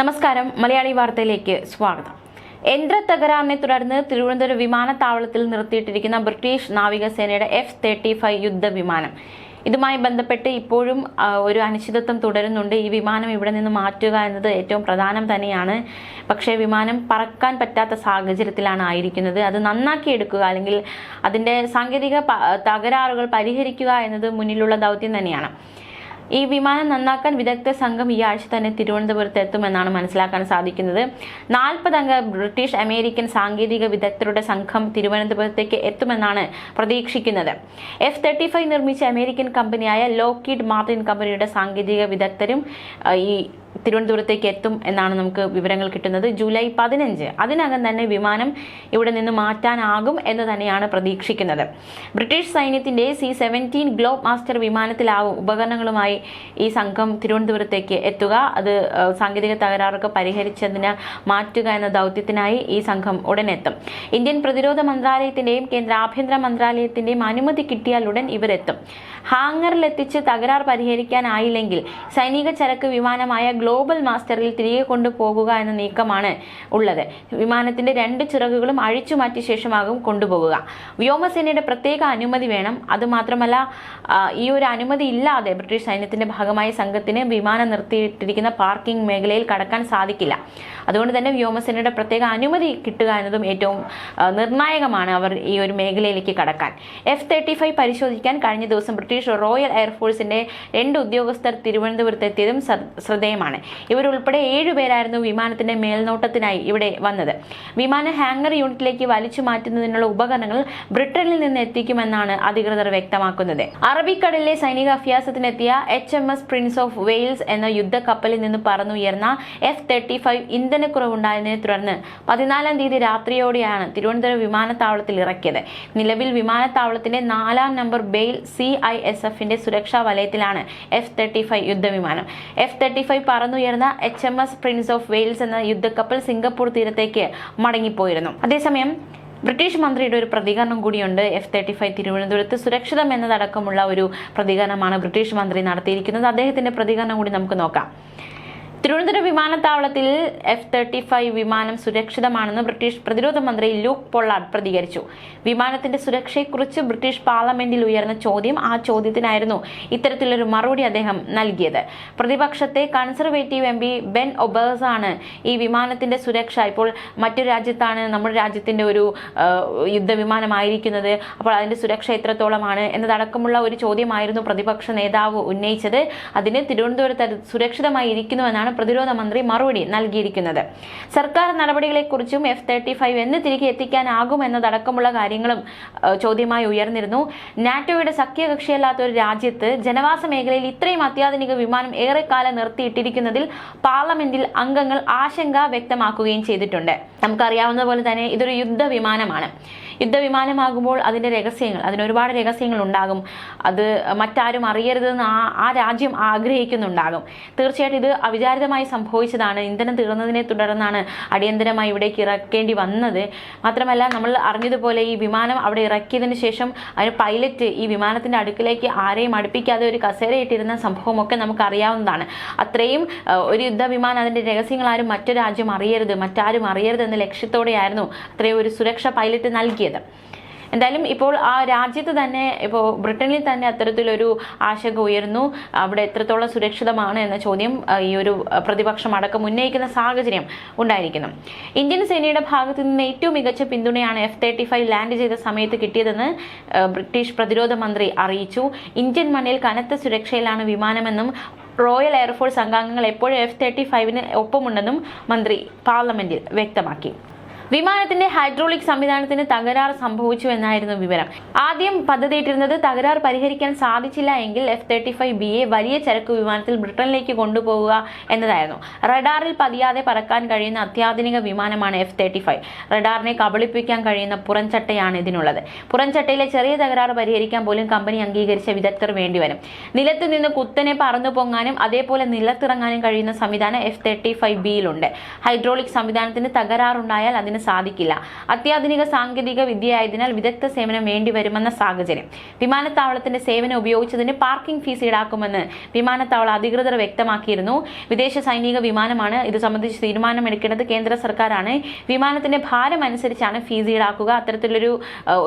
നമസ്കാരം. മലയാളി വാർത്തയിലേക്ക് സ്വാഗതം. യന്ത്ര തകരാറിനെ തുടർന്ന് തിരുവനന്തപുരം വിമാനത്താവളത്തിൽ നിർത്തിയിട്ടിരിക്കുന്ന ബ്രിട്ടീഷ് നാവികസേനയുടെ എഫ് തേർട്ടി ഫൈവ് യുദ്ധവിമാനം. ഇതുമായി ബന്ധപ്പെട്ട് ഇപ്പോഴും ഒരു അനിശ്ചിതത്വം തുടരുന്നുണ്ട്. ഈ വിമാനം ഇവിടെ നിന്ന് മാറ്റുക എന്നത് ഏറ്റവും പ്രധാനം തന്നെയാണ്. പക്ഷേ വിമാനം പറക്കാൻ പറ്റാത്ത സാഹചര്യത്തിലാണ് ആയിരിക്കുന്നത്. അത് നന്നാക്കി എടുക്കുക അല്ലെങ്കിൽ അതിന്റെ സാങ്കേതിക തകരാറുകൾ പരിഹരിക്കുക എന്നത് മുന്നിലുള്ള ദൗത്യം തന്നെയാണ്. ഈ വിമാനം നന്നാക്കാൻ വിദഗ്ധ സംഘം ഈ ആഴ്ച തന്നെ തിരുവനന്തപുരത്ത് എത്തുമെന്നാണ് മനസ്സിലാക്കാൻ സാധിക്കുന്നത്. നാൽപ്പതംഗ ബ്രിട്ടീഷ് അമേരിക്കൻ സാങ്കേതിക വിദഗ്ധരുടെ സംഘം തിരുവനന്തപുരത്തേക്ക് എത്തുമെന്നാണ് പ്രതീക്ഷിക്കുന്നത്. എഫ് തേർട്ടി ഫൈവ് നിർമ്മിച്ച അമേരിക്കൻ കമ്പനിയായ ലോക്കിഡ് മാർട്ടിൻ കമ്പനിയുടെ സാങ്കേതിക വിദഗ്ധരും ഈ തിരുവനന്തപുരത്തേക്ക് എത്തും എന്നാണ് നമുക്ക് വിവരങ്ങൾ കിട്ടുന്നത്. ജൂലൈ പതിനഞ്ച് അതിനകം തന്നെ വിമാനം ഇവിടെ നിന്ന് മാറ്റാനാകും എന്ന് തന്നെയാണ് പ്രതീക്ഷിക്കുന്നത്. ബ്രിട്ടീഷ് സൈന്യത്തിന്റെ സി സെവന്റീൻ ഗ്ലോബ് മാസ്റ്റർ വിമാനത്തിലാവും ഉപകരണങ്ങളുമായി ഈ സംഘം തിരുവനന്തപുരത്തേക്ക് എത്തുക. അത് സാങ്കേതിക തകരാറൊക്കെ പരിഹരിച്ചതിന് മാറ്റുക എന്ന ദൗത്യത്തിനായി ഈ സംഘം ഉടനെത്തും ഇന്ത്യൻ പ്രതിരോധ മന്ത്രാലയത്തിന്റെയും കേന്ദ്ര ആഭ്യന്തര മന്ത്രാലയത്തിന്റെയും അനുമതി കിട്ടിയാൽ ഉടൻ ഇവരെത്തും ഹാങ്ങറിലെത്തിച്ച് തകരാർ പരിഹരിക്കാനായില്ലെങ്കിൽ സൈനിക ചരക്ക് വിമാനമായ ഗ്ലോബൽ മാസ്റ്ററിൽ തിരികെ കൊണ്ടുപോകുക എന്ന നീക്കമാണ് ഉള്ളത്. വിമാനത്തിന്റെ രണ്ട് ചിറകുകളും അഴിച്ചു മാറ്റിയ ശേഷമാകും കൊണ്ടുപോകുക. വ്യോമസേനയുടെ പ്രത്യേക അനുമതി വേണം. അതുമാത്രമല്ല മാത്രമല്ല ഈ ഒരു അനുമതി ഇല്ലാതെ ബ്രിട്ടീഷ് സൈന്യത്തിന്റെ ഭാഗമായ സംഘത്തിന് വിമാനം നിർത്തിയിട്ടിരിക്കുന്ന പാർക്കിംഗ് മേഖലയിൽ കടക്കാൻ സാധിക്കില്ല. അതുകൊണ്ട് തന്നെ വ്യോമസേനയുടെ പ്രത്യേക അനുമതി കിട്ടുക എന്നതും ഏറ്റവും നിർണായകമാണ് അവർ ഈ ഒരു മേഖലയിലേക്ക് കടക്കാൻ. എഫ് തേർട്ടി ഫൈവ് പരിശോധിക്കാൻ കഴിഞ്ഞ ദിവസം ബ്രിട്ടീഷ് റോയൽ എയർഫോഴ്സിന്റെ രണ്ട് ഉദ്യോഗസ്ഥർ തിരുവനന്തപുരത്ത് എത്തിയതും ശ്രദ്ധേയമാണ്. ഇവരുൾപ്പെടെ ഏഴുപേരായിരുന്നു വിമാനത്തിന്റെ മേൽനോട്ടത്തിനായി ഇവിടെ വന്നത്. വിമാന ഹാങ്ങർ യൂണിറ്റിലേക്ക് വലിച്ചു മാറ്റുന്നതിനുള്ള ഉപകരണങ്ങൾ ബ്രിട്ടനിൽ നിന്ന് എത്തിക്കുമെന്നാണ് അധികൃതർ വ്യക്തമാക്കുന്നത്. അറബിക്കടലിലെ സൈനിക അഭ്യാസത്തിനെത്തിയ H M S Prince of Wales എന്ന യുദ്ധക്കപ്പലിൽ നിന്ന് പറന്നുയർന്ന എഫ് തേർട്ടി ഫൈവ് ഇന്ധനക്കുറവുണ്ടായതിനെ തുടർന്ന് പതിനാലാം തീയതി രാത്രിയോടെയാണ് തിരുവനന്തപുരം വിമാനത്താവളത്തിൽ ഇറക്കിയത്. നിലവിൽ വിമാനത്താവളത്തിന്റെ നാലാം number bail C I S എഫിന്റെ സുരക്ഷാ വലയത്തിലാണ് എഫ് തേർട്ടി ഫൈവ് യുദ്ധവിമാനം. F thirty five പറന്നുയർന്ന H M S Prince of Wales എന്ന യുദ്ധക്കപ്പൽ സിംഗപ്പൂർ തീരത്തേക്ക് മടങ്ങിപ്പോയിരുന്നു. അതേസമയം ബ്രിട്ടീഷ് മന്ത്രിയുടെ ഒരു പ്രതികരണം കൂടിയുണ്ട്. എഫ് തേർട്ടി ഫൈവ് തിരുവനന്തപുരത്ത് സുരക്ഷിതം എന്നതടക്കമുള്ള ഒരു പ്രതികരണമാണ് ബ്രിട്ടീഷ് മന്ത്രി നടത്തിയിരിക്കുന്നത്. അദ്ദേഹത്തിന്റെ പ്രതികരണം കൂടി നമുക്ക് നോക്കാം. തിരുവനന്തപുരം വിമാനത്താവളത്തിൽ എഫ് തേർട്ടി ഫൈവ് വിമാനം സുരക്ഷിതമാണെന്ന് ബ്രിട്ടീഷ് പ്രതിരോധ മന്ത്രി ലൂക്ക് പൊള്ളാർഡ് പ്രതികരിച്ചു. വിമാനത്തിന്റെ സുരക്ഷയെക്കുറിച്ച് ബ്രിട്ടീഷ് പാർലമെന്റിൽ ഉയർന്ന ചോദ്യം ആ ചോദ്യത്തിനായിരുന്നു ഇത്തരത്തിലൊരു മറുപടി അദ്ദേഹം നൽകിയത്. പ്രതിപക്ഷത്തെ Conservative M P Ben Obese ആണ് ഈ വിമാനത്തിന്റെ സുരക്ഷ. ഇപ്പോൾ മറ്റു രാജ്യത്താണ് നമ്മുടെ രാജ്യത്തിന്റെ ഒരു യുദ്ധവിമാനമായിരിക്കുന്നത്. അപ്പോൾ അതിന്റെ സുരക്ഷ എത്രത്തോളമാണ് എന്നതടക്കമുള്ള ഒരു ചോദ്യമായിരുന്നു പ്രതിപക്ഷ നേതാവ് ഉന്നയിച്ചത്. അതിന് തിരുവനന്തപുരത്ത് സുരക്ഷിതമായി ഇരിക്കുന്നുവെന്നാണ് പ്രതിരോധ മന്ത്രി മറുപടി നൽകിയിരിക്കുന്നത്. സർക്കാർ നടപടികളെക്കുറിച്ചും എഫ് തേർട്ടി ഫൈവ് എന്ന് തിരികെ എത്തിക്കാനാകും എന്നതടക്കമുള്ള കാര്യങ്ങളും ചോദ്യമായി ഉയർന്നിരുന്നു. നാറ്റോയുടെ സഖ്യകക്ഷിയല്ലാത്ത ഒരു രാജ്യത്ത് ജനവാസ മേഖലയിൽ ഇത്രയും അത്യാധുനിക വിമാനം ഏറെക്കാലം നിർത്തിയിട്ടിരിക്കുന്നതിൽ പാർലമെന്റിൽ അംഗങ്ങൾ ആശങ്ക വ്യക്തമാക്കുകയും ചെയ്തിട്ടുണ്ട്. നമുക്കറിയാവുന്ന പോലെ തന്നെ ഇതൊരു യുദ്ധവിമാനമാണ്. യുദ്ധവിമാനമാകുമ്പോൾ അതിന്റെ രഹസ്യങ്ങൾ അതിന് ഒരുപാട് രഹസ്യങ്ങൾ ഉണ്ടാകും അത് മറ്റാരും അറിയരുതെന്ന് ആ ആ രാജ്യം ആഗ്രഹിക്കുന്നുണ്ടാകും. തീർച്ചയായിട്ടും ഇത് അവിചാരിതമായി സംഭവിച്ചതാണ്. ഇന്ധനം തീർന്നതിനെ തുടർന്നാണ് അടിയന്തരമായി ഇവിടേക്ക് ഇറക്കേണ്ടി വന്നത്. മാത്രമല്ല നമ്മൾ അറിഞ്ഞതുപോലെ ഈ വിമാനം അവിടെ ഇറക്കിയതിന് ശേഷം അതിന് പൈലറ്റ് ഈ വിമാനത്തിന്റെ അടുക്കിലേക്ക് ആരെയും അടുപ്പിക്കാതെ ഒരു കസേരയിട്ടിരുന്ന സംഭവമൊക്കെ നമുക്ക് അറിയാവുന്നതാണ് അത്രയും ഒരു യുദ്ധവിമാനം അതിന്റെ രഹസ്യങ്ങൾ ആരും മറ്റു രാജ്യം അറിയരുത് മറ്റാരും അറിയരുത് എന്ന ലക്ഷ്യത്തോടെയായിരുന്നു അത്രയും ഒരു സുരക്ഷ പൈലറ്റ് നൽകിയത്. എന്തായാലും ഇപ്പോൾ ആ രാജ്യത്ത് തന്നെ ഇപ്പോൾ ബ്രിട്ടനിൽ തന്നെ അത്തരത്തിലൊരു ആശങ്ക ഉയരുന്നു. അവിടെ എത്രത്തോളം സുരക്ഷിതമാണ് എന്ന ചോദ്യം ഈ ഒരു പ്രതിപക്ഷം അടക്കം ഉന്നയിക്കുന്ന സാഹചര്യം ഉണ്ടായിരിക്കുന്നു. ഇന്ത്യൻ സേനയുടെ ഭാഗത്തു നിന്ന് ഏറ്റവും മികച്ച പിന്തുണയാണ് എഫ് തേർട്ടി ഫൈവ് ലാൻഡ് ചെയ്ത സമയത്ത് കിട്ടിയതെന്ന് ബ്രിട്ടീഷ് പ്രതിരോധ മന്ത്രി അറിയിച്ചു. ഇന്ത്യൻ മണ്ണിൽ കനത്ത സുരക്ഷയിലാണ് വിമാനമെന്നും റോയൽ എയർഫോഴ്സ് അംഗാംഗങ്ങൾ എപ്പോഴും എഫ് തേർട്ടി ഫൈവിന് ഒപ്പമുണ്ടെന്നും മന്ത്രി പാർലമെന്റിൽ വ്യക്തമാക്കി. വിമാനത്തിന്റെ ഹൈഡ്രോളിക് സംവിധാനത്തിന് തകരാർ സംഭവിച്ചു എന്നായിരുന്നു വിവരം. ആദ്യം പദ്ധതിയിട്ടിരുന്നത് തകരാർ പരിഹരിക്കാൻ സാധിച്ചില്ല എങ്കിൽ F thirty five B A വലിയ ചരക്ക് വിമാനത്തിൽ ബ്രിട്ടനിലേക്ക് കൊണ്ടുപോകുക എന്നതായിരുന്നു. റഡാറിൽ പതിയാതെ പറക്കാൻ കഴിയുന്ന അത്യാധുനിക വിമാനമാണ് എഫ് തേർട്ടി ഫൈവ് റഡാറിനെ കബളിപ്പിക്കാൻ കഴിയുന്ന പുറംചട്ടയാണ് ഇതിനുള്ളത്. പുറംചട്ടയിലെ ചെറിയ തകരാറ് പരിഹരിക്കാൻ പോലും കമ്പനി അംഗീകരിച്ച വിദഗ്ധർ വേണ്ടിവരും. നിലത്ത് നിന്ന് കുത്തനെ പറന്നു പൊങ്ങാനും അതേപോലെ നിലത്തിറങ്ങാനും കഴിയുന്ന സംവിധാനം എഫ് തേർട്ടി ഫൈവ് ബിയിലുണ്ട് ഹൈഡ്രോളിക് സംവിധാനത്തിന് തകരാറുണ്ടായാൽ അതിന് വിമാനത്തിന് സാധിക്കില്ല. അത്യാധുനിക സാങ്കേതിക വിദ്യയായതിനാൽ വിദഗ്ധ സേവനം വേണ്ടിവരുമെന്ന സാഹചര്യം. വിമാനത്താവളത്തിന്റെ സേവനം ഉപയോഗിച്ചതിന് പാർക്കിംഗ് ഫീസ് ഈടാക്കുമെന്ന് വിമാനത്താവള അധികൃതർ വ്യക്തമാക്കിയിരുന്നു. വിദേശ സൈനിക വിമാനമാണ് ഇത് സംബന്ധിച്ച് തീരുമാനമെടുക്കേണ്ടത് കേന്ദ്ര സർക്കാരാണ്. വിമാനത്തിന്റെ ഭാരം അനുസരിച്ചാണ് ഫീസ് ഈടാക്കുക. അത്തരത്തിലൊരു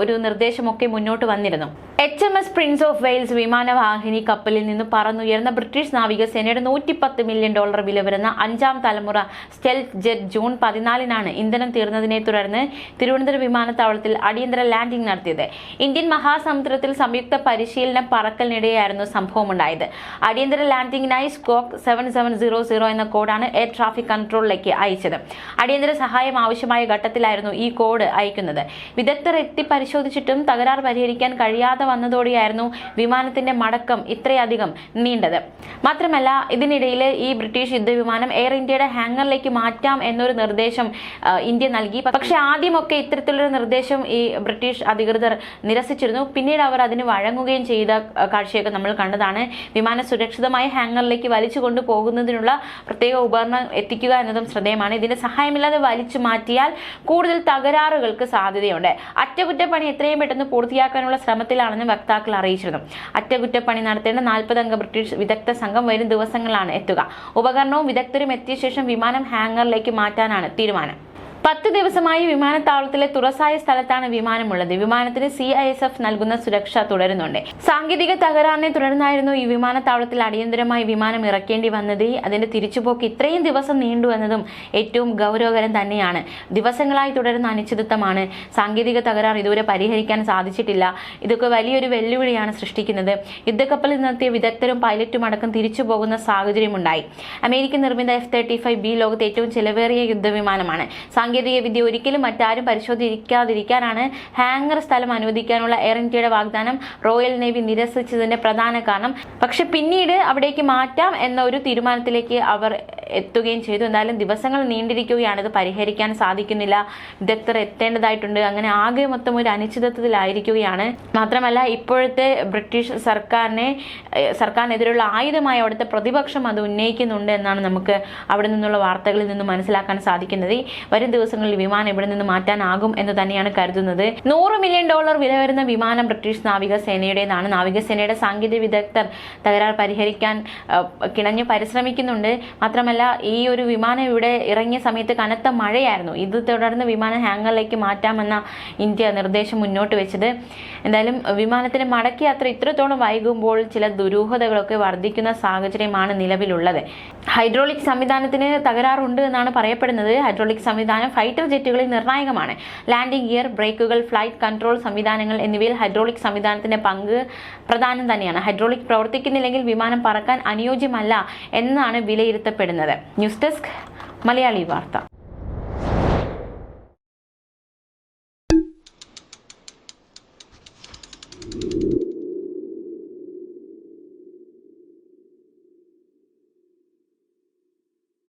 ഒരു നിർദ്ദേശമൊക്കെ മുന്നോട്ട് വന്നിരുന്നു. H M S Prince of Wales വിമാനവാഹിനി കപ്പലിൽ നിന്ന് പറന്നുയർന്ന ബ്രിട്ടീഷ് നാവികസേനയുടെ നൂറ്റിപ്പത്ത് മില്യൺ ഡോളർ വില വരുന്ന അഞ്ചാം തലമുറ സ്റ്റെൽത്ത് ജെറ്റ് ജൂൺ പതിനാലിനാണ് ഇന്ധനം തീർന്നതിനെ തുടർന്ന് തിരുവനന്തപുരം വിമാനത്താവളത്തിൽ അടിയന്തര ലാൻഡിംഗ് നടത്തിയത്. ഇന്ത്യൻ മഹാസമുദ്രത്തിൽ സംയുക്ത പരിശീലന പറക്കലിനിടെയായിരുന്നു സംഭവമുണ്ടായത്. അടിയന്തര ലാൻഡിംഗിനായി squawk seven seven zero zero എന്ന കോഡാണ് എയർ ട്രാഫിക് കൺട്രോളിലേക്ക് അയച്ചത്. അടിയന്തര സഹായം ആവശ്യമായ ഘട്ടത്തിലായിരുന്നു ഈ കോഡ് അയക്കുന്നത്. വിദഗ്ധർ എത്തി പരിശോധിച്ചിട്ടും തകരാർ പരിഹരിക്കാൻ കഴിയാതെ വന്നതോടെയായിരുന്നു വിമാനത്തിന്റെ മടക്കം ഇത്രയധികം നീണ്ടത്. മാത്രമല്ല ഇതിനിടയിൽ ഈ ബ്രിട്ടീഷ് യുദ്ധവിമാനം എയർ ഇന്ത്യയുടെ ഹാങ്ങറിലേക്ക് മാറ്റാം എന്നൊരു നിർദ്ദേശം ഇന്ത്യ നൽകി പക്ഷെ ആദ്യമൊക്കെ ഇത്തരത്തിലൊരു നിർദ്ദേശം ഈ ബ്രിട്ടീഷ് അധികൃതർ നിരസിച്ചിരുന്നു. പിന്നീട് അവർ അതിന് വഴങ്ങുകയും ചെയ്ത കാഴ്ചയൊക്കെ നമ്മൾ കണ്ടതാണ്. വിമാനം സുരക്ഷിതമായ ഹാങ്ങറിലേക്ക് വലിച്ചു കൊണ്ടുപോകുന്നതിനുള്ള പ്രത്യേക ഉപകരണം എത്തിക്കുക എന്നതും ശ്രദ്ധേയമാണ്. ഇതിന്റെ സഹായമില്ലാതെ വലിച്ചു മാറ്റിയാൽ കൂടുതൽ തകരാറുകൾക്ക് സാധ്യതയുണ്ട്. അറ്റകുറ്റപ്പണി എത്രയും പെട്ടെന്ന് പൂർത്തിയാക്കാനുള്ള ശ്രമത്തിലാണെന്ന് വക്താക്കൾ അറിയിച്ചിരുന്നു. അറ്റകുറ്റപ്പണി നടത്തേണ്ട നാൽപ്പതംഗ ബ്രിട്ടീഷ് വിദഗ്ധ സംഘം വരും ദിവസങ്ങളിലാണ് എത്തുക. ഉപകരണവും വിദഗ്ധരും എത്തിയ ശേഷം വിമാനം ഹാങ്ങറിലേക്ക് മാറ്റാനാണ് തീരുമാനം. പത്ത് ദിവസമായി വിമാനത്താവളത്തിലെ തുറസായ സ്ഥലത്താണ് വിമാനമുള്ളത്. വിമാനത്തിന് സി ഐ എസ് എഫ് നൽകുന്ന സുരക്ഷ തുടരുന്നുണ്ട്. സാങ്കേതിക തകരാറിനെ തുടർന്നായിരുന്നു ഈ വിമാനത്താവളത്തിൽ അടിയന്തരമായി വിമാനം ഇറക്കേണ്ടി വന്നത്. അതിന്റെ തിരിച്ചുപോക്ക് ഇത്രയും ദിവസം നീണ്ടു എന്നതും ഏറ്റവും ഗൗരവകരം തന്നെയാണ്. ദിവസങ്ങളായി തുടരുന്ന അനിശ്ചിതത്വമാണ്. സാങ്കേതിക തകരാർ ഇതുവരെ പരിഹരിക്കാൻ സാധിച്ചിട്ടില്ല. ഇതൊക്കെ വലിയൊരു വെല്ലുവിളിയാണ് സൃഷ്ടിക്കുന്നത്. യുദ്ധക്കപ്പലിൽ നിർത്തിയ വിദഗ്ധരും പൈലറ്റും അടക്കം തിരിച്ചു പോകുന്ന സാഹചര്യമുണ്ടായി. അമേരിക്കൻ നിർമ്മിത എഫ് തേർട്ടി ഫൈവ് ബി ലോകത്തെ ഏറ്റവും ചെലവേറിയ യുദ്ധവിമാനമാണ്. സാങ്കേതിക വിദ്യ ഒരിക്കലും മറ്റാരും പരിശോധിക്കാതിരിക്കാനാണ് ഹാങ്ങർ സ്ഥലം അനുവദിക്കാനുള്ള എയർ ഇന്ത്യയുടെ വാഗ്ദാനം റോയൽ നേവി നിരസിച്ചതിന്റെ പ്രധാന കാരണം. പക്ഷെ പിന്നീട് അവിടേക്ക് മാറ്റാം എന്ന ഒരു തീരുമാനത്തിലേക്ക് അവർ എത്തുകയും ചെയ്തു. എന്തായാലും ദിവസങ്ങൾ നീണ്ടിരിക്കുകയാണ്. ഇത് പരിഹരിക്കാൻ സാധിക്കുന്നില്ല. വിദഗ്ധർ എത്തേണ്ടതായിട്ടുണ്ട്. അങ്ങനെ ആകെ മൊത്തം ഒരു അനിശ്ചിതത്വത്തിലായിരിക്കുകയാണ്. മാത്രമല്ല ഇപ്പോഴത്തെ ബ്രിട്ടീഷ് സർക്കാരിനെ സർക്കാരിനെതിരെയുള്ള ആയുധമായി അവിടുത്തെ പ്രതിപക്ഷം അത് ഉന്നയിക്കുന്നുണ്ട് എന്നാണ് നമുക്ക് അവിടെ നിന്നുള്ള വാർത്തകളിൽ നിന്ന് മനസ്സിലാക്കാൻ സാധിക്കുന്നത്. വരും ദിവസങ്ങളിൽ വിമാനം ഇവിടെ നിന്ന് മാറ്റാനാകും എന്ന് തന്നെയാണ് കരുതുന്നത്. നൂറ് മില്യൺ ഡോളർ വില വരുന്ന വിമാനം ബ്രിട്ടീഷ് നാവികസേനയുടേതാണ്. നാവികസേനയുടെ സാങ്കേതിക വിദഗ്ധർ തകരാർ പരിഹരിക്കാൻ കിണഞ്ഞ് പരിശ്രമിക്കുന്നുണ്ട്. മാത്രമല്ല ഈ ഒരു വിമാനം ഇവിടെ ഇറങ്ങിയ സമയത്ത് കനത്ത മഴയായിരുന്നു. ഇത് തുടർന്ന് വിമാനം ഹാങ്ങറിലേക്ക് മാറ്റാമെന്ന ഇന്ത്യ നിർദ്ദേശം മുന്നോട്ട് വെച്ചത്. എന്തായാലും വിമാനത്തിന് മടക്കി യാത്ര ഇത്രത്തോളം വൈകുമ്പോൾ ചില ദുരൂഹതകളൊക്കെ വർദ്ധിക്കുന്ന സാഹചര്യമാണ് നിലവിലുള്ളത്. ഹൈഡ്രോളിക് സംവിധാനത്തിന് തകരാറുണ്ട് എന്നാണ് പറയപ്പെടുന്നത്. ഹൈഡ്രോളിക് സംവിധാനം ഫൈറ്റർ ജെറ്റുകളിൽ നിർണായകമാണ്. ലാൻഡിംഗ് ഗിയർ ബ്രേക്കുകൾ ഫ്ലൈറ്റ് കൺട്രോൾ സംവിധാനങ്ങൾ എന്നിവയിൽ ഹൈഡ്രോളിക് സംവിധാനത്തിന്റെ പങ്ക് പ്രധാനം തന്നെയാണ്. ഹൈഡ്രോളിക് പ്രവർത്തിക്കുന്നില്ലെങ്കിൽ വിമാനം പറക്കാൻ അനുയോജ്യമല്ല എന്നാണ് വിലയിരുത്തപ്പെടുന്നത്. ന്യൂസ് ഡെസ്ക് മലയാളി വാർത്ത.